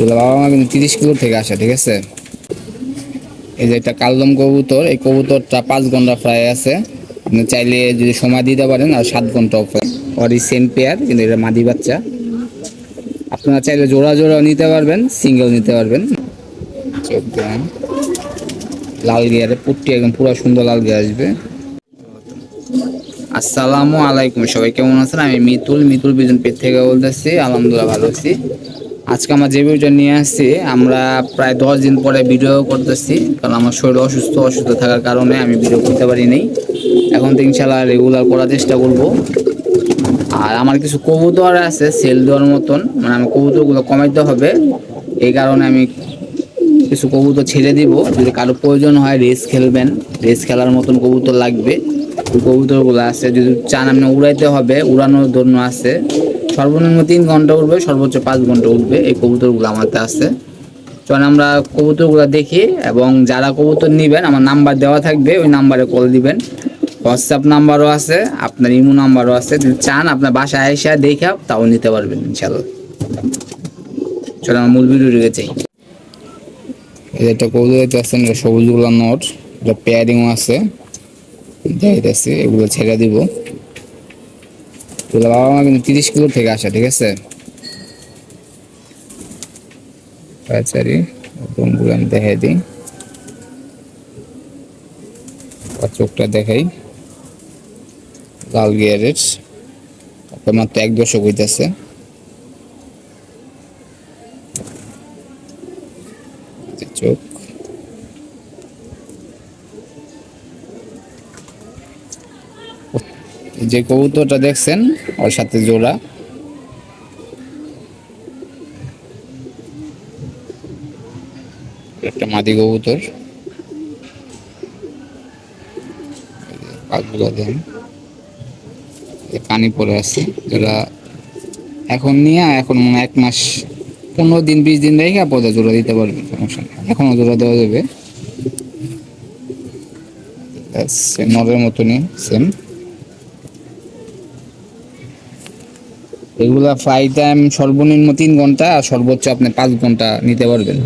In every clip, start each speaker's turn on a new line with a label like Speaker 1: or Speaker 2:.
Speaker 1: এগুলো বাবা মা কিন্তু তিরিশ কিলো থেকে আসে, ঠিক আছে? এই যে একটা কালদম কবুতর, এই কবুতরটা পাঁচ ঘণ্টা ফ্রাই আছে। চাইলে যদি সময় দিতে পারেন, আর সাত ঘন্টাও ফ্রাই। ওর সেম পেয়ার কিন্তু এটা মাদি বাচ্চা। আপনারা চাইলে জোড়া জোড়াও নিতে পারবেন সিঙ্গেল নিতে পারবেন। লাল গিয়ারে পুট্টি একদম পুরো সুন্দর লাল গিয়ে আসবে। আসসালামু আলাইকুম, সবাই কেমন আছেন? আমি মিতুল মিতুল বিজন পেট থেকে বলতেছি, আলহামদুলিল্লাহ ভালো আছি। আজকে আমার যে ভিডিওটা নিয়ে আসছি, আমরা প্রায় দশ দিন পরে ভিডিও করতেছি, কারণ আমার শরীর অসুস্থ অসুস্থ থাকার কারণে আমি ভিডিও করতে পারি নাই। এখন তো ইনশাল্লাহ রেগুলার করার চেষ্টা করব। আর আমার কিছু কবুতর আছে, সেল দেওয়ার মতন মানে আমি কবুতরগুলো কমাইতে হবে। এই কারণে আমি কিছু কবুতর ছেড়ে দিব। যদি কারও প্রয়োজন হয়, রেস খেলবেন। রেস খেলার মতন কবুতর লাগবে। কবুতরগুলো আছে, যদি চান আপনি উড়াইতে হবে, উড়ানোর জন্য আছে। সর্বনিম্ন তিন ঘণ্টা উঠবে, সর্বোচ্চ পাঁচ ঘণ্টা উঠবে। এই কবুতরগুলো আমাদের আছে। চল আমরা কবুতরগুলো দেখি এবং যারা কবুতর নেবেন, আমার নাম্বার দেওয়া থাকবে, ওই নাম্বারে কল দিবেন। হোয়াটসঅ্যাপ নাম্বারও আছে, আপনার ইমো নাম্বারও আছে। যদি চান, আপনার বাসায় এসে দেখে তাও নিতে পারবেন ইনশাল্লাহ চলো আমার মূল ভিডিও যে একটা কৌদু দেখতে পাচ্ছেন, এটা সবুজগুলা নোট, এটা পেয়ারিংও আছে। এগুলো ছেড়ে দিব। এগুলো বাবা মা কিন্তু তিরিশ কিলো থেকে আসে, ঠিক আছে? পাঁচারি গুলো আমি দেখাই দিই। চোখটা দেখাই। লাল গিয়ারের। তারপর মাত্র এক দশক হইতেছে। চোখ। যে কবুতরটা দেখছেন, ওর সাথে জোড়া। একটা মাদি কবুতর। পানি পড়ে আছে যেটা এখন নিয়ে, এখন এক মাস, পনেরো দিন, বিশ দিন রেখে পদে জোড়া দিতে পারবেন সমস্যা নেই। এখনও জোড়া দেওয়া যাবে। নরের মতনই সেম এগুলা ফ্রাই টাইম সর্বনিম্ন তিন ঘণ্টা আর সর্বোচ্চ আপনি পাঁচ ঘণ্টা নিতে পারবেন।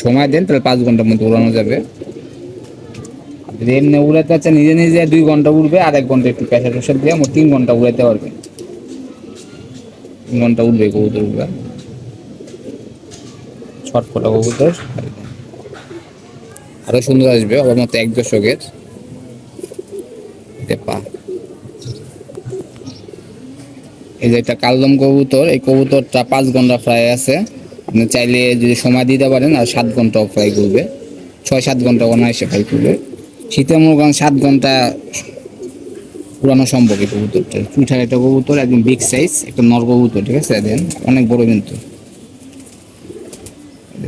Speaker 1: সময় দেন, তাহলে পাঁচ ঘণ্টার মধ্যে উড়ানো যাবে। যদি উড়াতে চাচ্ছে নিজে নিজে দুই ঘণ্টা উঠবে আর এক ঘণ্টা একটু প্রেশার টেশার দিয়ে মোট তিন ঘণ্টা উড়াতে পারবেন। তিন ঘণ্টা উঠবে কবুতর উড়া ছটফটা কবুতর। আরও সুন্দর আসবে আবার মতো এক দশকের। পা এই যে একটা কালদম কবুতর, এই কবুতরটা পাঁচ ঘণ্টা ফ্রাই আছে। আপনি চাইলে যদি সময় দিতে পারেন, আর সাত ঘন্টাও ফ্রাই করবে। ছয়, সাত ঘণ্টা অনায়াসে ফ্রাই করবে। শীতের করেন সাত ঘণ্টা পুরানো এই কবুতরটা। চুঠার একটা কবুতর, একদম বিগ সাইজ একটা নর কবুতর, ঠিক আছে? দেন, অনেক বড় কিন্তু।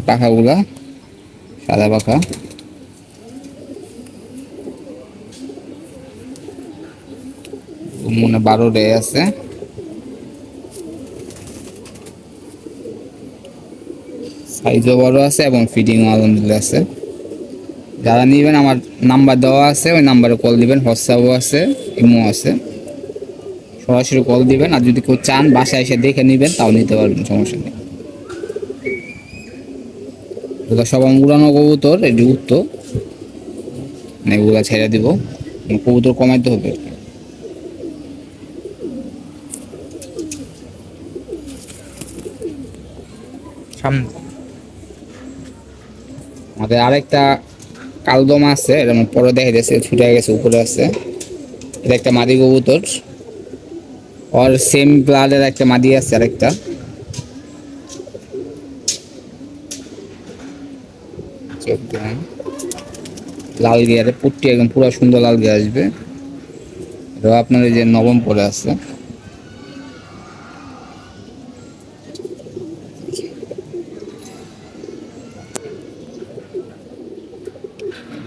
Speaker 1: পাখাগুলা, সাদা পাখা। মনে বারো রে আছে। সাইজও বড় আছে এবং ফিটিংও আলহামদুলিল্লাহ আছে। যারা নেবেন, আমার নাম্বার দেওয়া আছে, ওই নাম্বারে কল দিবেন হোয়াটসঅ্যাপও আছে ইমো আছে। সরাসরি কল দিবেন, আর যদি কেউ চান, বাসায় এসে দেখে নেবেন তাও নিতে পারবেন, সমস্যা নেই। এগুলো সব উড়ানো কবুতর, এটি উত্তর মানে এগুলো ছেড়ে দিব। কবুতর কমাইতে হবে। সামনে। আমাদের আরেকটা কালদম আছে, এটা পরে দেখা যাচ্ছে ছুটে গেছে, উপরে আছে। এটা একটা মাদি কবুতর। ওর সেম ব্লাডের একটা মাদি আছে আরেকটা। লাল গিয়ারে পুটটি একদম পুরো সুন্দর লাল গিয়ে আসবে। এটাও আপনার এই যে নবম পরে আছে।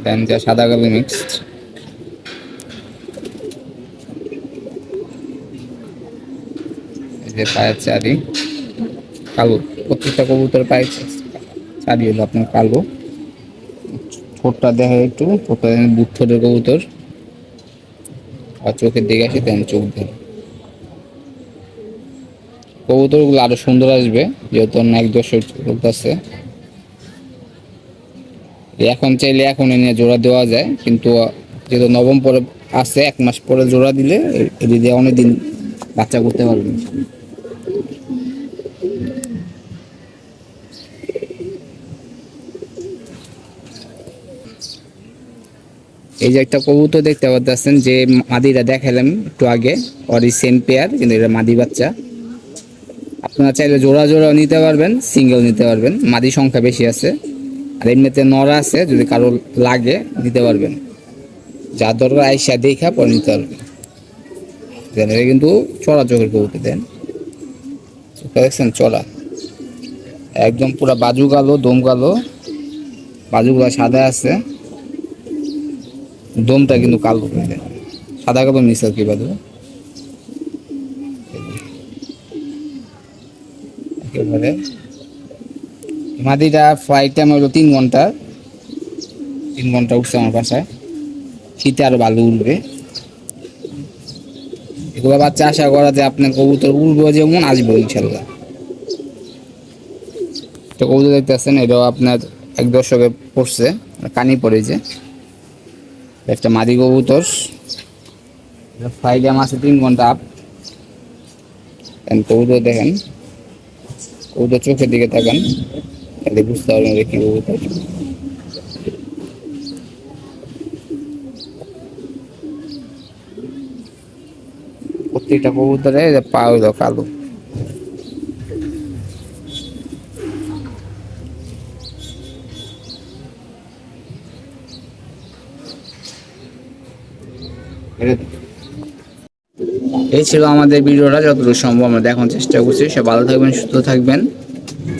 Speaker 1: দেন যা সাদা কালো মিক্সড যে পায়ের চারি, কালো, প্রত্যেকটা কবুতর পায়ের চারি হলো আপনার কালো। ঠোঁটটা দেখা একটু, ঠোঁটটা বুক ঠোঁটের কবুতর। আর চোখের দিকে আসে তেমন চোখ দেন কবুতরগুলো আরও সুন্দর আসবে, যেহেতু অন্য এক দশ চলতেছে এখন চাইলে এখন এনে জোড়া দেওয়া যায়, কিন্তু যেহেতু নবম পরে আছে, এক মাস পরে জোড়া দিলে এটি দিয়ে অনেকদিন বাচ্চা করতে পারবেন এই যে একটা কবুতর দেখতে পাচ্ছেন, যে মাদিটা দেখালাম একটু আগে ওর সেম পেয়ার কিন্তু এটা মাদি বাচ্চা। আপনারা চাইলে জোড়া জোড়া নিতে পারবেন সিঙ্গেল নিতে পারবেন মাদি সংখ্যা বেশি আছে। আর এমনিতে নরা আছে, যদি কারও লাগে নিতে পারবেন। যার দরকার আইসা দেখা পরে নিতে পারবেন। কিন্তু চড়া চোখের কবুতর, দেন। দেখছেন, চড়া। একদম পুরা বাজু কালো, দম কালো। বাজুগুলো সাদা আছে। দমটা কিন্তু কালো, দেন। সাদা কালো মিশ আর কি বাজু। একেবারে মাদিটা ফ্লাইট টাইম হলো তিন ঘণ্টা। তিন ঘণ্টা উঠছে আমার বাসায়। শীতে আরও ভালো উঠবে। এগুলো বাচ্চা আশা করা যে আপনার কবুতর উঠবে যেমন, আসবে ইনশাল্লাহ। তো কবুতর দেখতেছেন, এটাও আপনার এক দশকে পড়ছে, কানি পড়েছে একটা মাদি কবুতর। ফ্লাইট টাইম আছে তিন ঘণ্টা আপ কবুতর দেখেন। কবুতর চোখের দিকে তাকান। তাহলে বুঝতে পারবেন যে কি কবুতর প্রত্যেকটা কবুতরে পা হইল কালো। এই ছিল আমাদের ভিডিওটা, যতটুকু সম্ভব আমরা দেখানোর চেষ্টা করছি। সে ভালো থাকবেন, সুস্থ থাকবেন।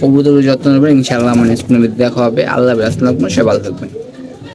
Speaker 1: কবুতরের যত্ন নেবেন ইনশাআল্লাহ আমার স্কুলের দেখা হবে। আল্লাহ আসসালাম সে ভালো থাকবেন।